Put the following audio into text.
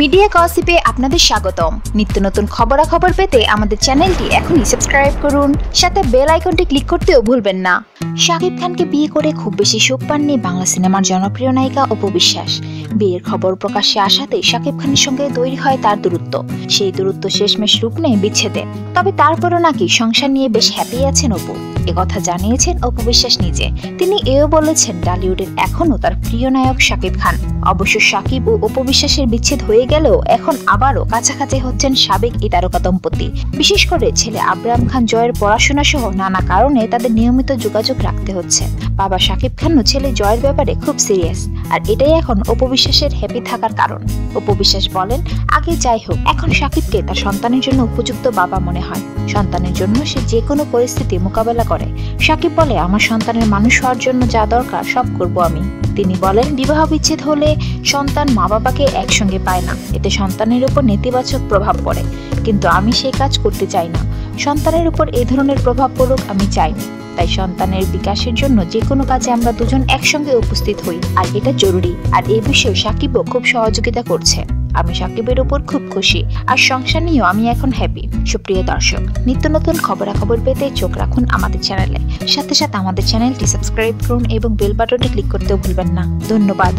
Media গসিপে আপনাদের স্বাগতম। নিত্য নতুন খবরাখবর পেতে আমাদের চ্যানেলটি এখনই সাবস্ক্রাইব করুন, সাথে বেল আইকনটি ক্লিক করতেও ভুলবেন না। শাকিব খানকে বিয়ে করে খুব বেশি সুখ পাননি বাংলা সিনেমার জনপ্রিয় নায়িকা অপু বিশ্বাস। বিয়ের খবর প্রকাশ্যে আসাতেই শাকিব খানের সঙ্গে তৈরি হয় তার দূরত্ব। সেই দূরত্ব শেষমেশ রূপ নেয় বিচ্ছেদে। তবে তারপরও নাকি সংসার নিয়ে বেশ হ্যাপি আছেন অপু। একথা জানিয়েছেন অপু বিশ্বাস নিজে। তিনি এও বলেছেন, ডালিউডের এখনও তার প্রিয় নায়ক শাকিব খান। অবশ্য শাকিব ও অপু বিশ্বাসের বিচ্ছেদ হয়ে গেলেও এখন আবারও কাছাকাছি হচ্ছেন সাবেক এই তারকা দম্পতি। বিশেষ করে ছেলে আব্রাহাম খান জয়ের পড়াশোনা সহ নানা কারণে তাদের নিয়মিত যোগাযোগ রাখতে হচ্ছে। বাবা শাকিব খানও ছেলে জয়ের ব্যাপারে খুব সিরিয়াস, আর এটাই এখন অপু বিশ্বাসের হ্যাপি থাকার কারণ। অপু বিশ্বাস বলেন, আগে যাই হোক, এখন শাকিবকে তার সন্তানের জন্য উপযুক্ত বাবা মনে হয়। সন্তানের জন্য সে যে কোনো পরিস্থিতি মোকাবেলা করে সাকিব বলে, আমার সন্তানের মানুষ হওয়ার জন্য যা দরকার, সব করব আমি। তিনি বলেন বিবাহ বিচ্ছেদ হলে সন্তান মা বাবাকে একসঙ্গে পায় না। এতে সন্তানের উপর নেতিবাচক প্রভাব পড়ে। কিন্তু আমি সেই কাজ করতে চাই না। সন্তানের উপর এই ধরনের প্রভাব পড়ুক, আমি চাইনি তাই সন্তানের বিকাশের জন্য যে কোনো কাজে আমরা দুজন একসঙ্গে উপস্থিত হই, আর এটা জরুরি। আর এ বিষয়ে সাকিবও খুব সহযোগিতা করছে। আমি সাকিবের উপর খুব খুশি আর সংসার নিয়েও আমি এখন হ্যাপি সুপ্রিয় দর্শক, নিত্য নতুন খবরাখবর পেতে চোখ রাখুন আমাদের চ্যানেলে সাথে সাথে আমাদের চ্যানেলটি সাবস্ক্রাইব করুন এবং বেল বাটনটি ক্লিক করতেও ভুলবেন না। ধন্যবাদ।